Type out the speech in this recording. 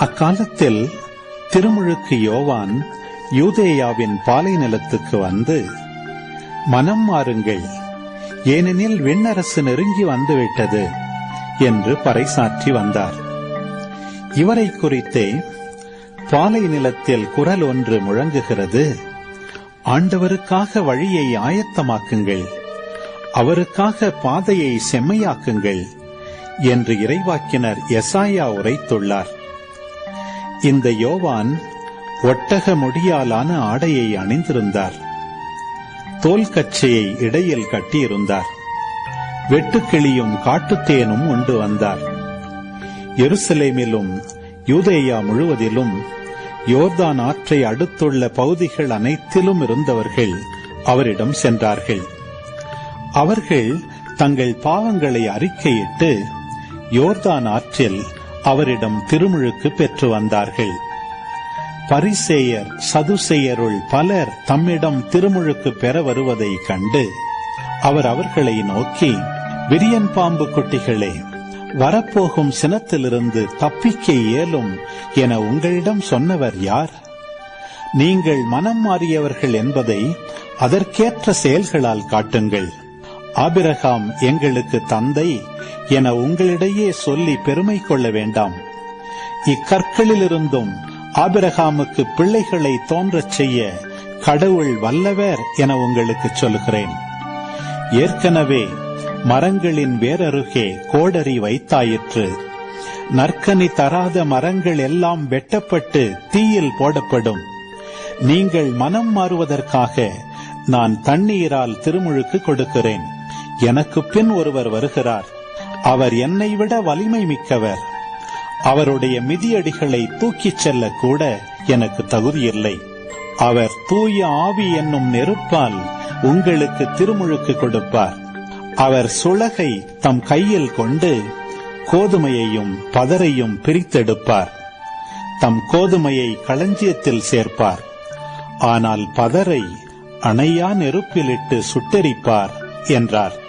அக்காலத்தில் திருமுழுக்கு யோவான் யூதேயாவின் பாலை நிலத்துக்கு வந்து மனம் மாறுங்கள். ஏனெனில் விண்ணரசு நெருங்கி வந்துவிட்டது என்று பறைசாற்றி வந்தார். இவரை குறித்தே பாலை நிலத்தில் குரல் ஒன்று முழங்குகிறது. ஆண்டவருக்காக வழியை ஆயத்தமாக்குங்கள். அவருக்காக பாதையை செம்மையாக்குங்கள் என்று இறைவாக்கினர் எசாயா உரைத்துள்ளார். இந்த யோவான் ஒட்டக முடியாலான ஆடையை அணிந்திருந்தார். தோல் கச்சையை இடையில் கட்டியிருந்தார். வெட்டுக்கிளியும் காட்டுத்தேனும் உண்டு வந்தார். எருசலேமிலும் யூதேயா முழுவதிலும் யோர்தான் ஆற்றை அடுத்துள்ள பகுதிகள் அனைத்திலும் இருந்தவர்கள் அவரிடம் சென்றார்கள். அவர்கள் தங்கள் பாவங்களை அறிக்கையிட்டு யோர்தான் ஆற்றில் அவரிடம் திருமுழுக்கு பெற்று வந்தார்கள். பரிசேயர் சதுசேயருள் பலர் தம்மிடம் திருமுழுக்கு பெற வருவதை கண்டு அவர் அவர்களை நோக்கி விரியன் பாம்பு குட்டிகளே வரப்போகும் சினத்திலிருந்து தப்பிக்க இயலும் என உங்களிடம் சொன்னவர் யார்? நீங்கள் மனம் மாறியவர்கள் என்பதை அதற்கேற்ற செயல்களால் காட்டுங்கள். ஆபிரகாம் எங்களுக்கு தந்தை என உங்களிடையே சொல்லி பெருமை கொள்ள வேண்டாம். இக்கற்களிலிருந்தும் ஆபிரகாமுக்கு பிள்ளைகளை தோன்றச் செய்ய கடவுள் வல்லவர் என உங்களுக்கு சொல்கிறேன் ஏற்கனவே மரங்களின் வேரருகே கோடரி வைத்தாயிற்று. நற்கனி தராத மரங்கள் எல்லாம் வெட்டப்பட்டு தீயில் போடப்படும். நீங்கள் மனம் மாறுவதற்காக நான் தண்ணீரால் திருமுழுக்கு கொடுக்கிறேன். எனக்கு பின் ஒருவர் வருகிறார். அவர் என்னை விட வலிமை மிக்கவர். அவருடைய மிதியடிகளை தூக்கிச் செல்ல கூட எனக்கு தகுதியில்லை. அவர் தூய ஆவி என்னும் நெருப்பால் உங்களுக்கு திருமுழுக்கு கொடுப்பார். அவர் சுளகை தம் கையில் கொண்டு கோதுமையையும் பதரையும் பிரித்தெடுப்பார். தம் கோதுமையை களஞ்சியத்தில் சேர்ப்பார். ஆனால் பதரை அணையா நெருப்பிலிட்டு சுட்டெரிப்பார் என்றார்.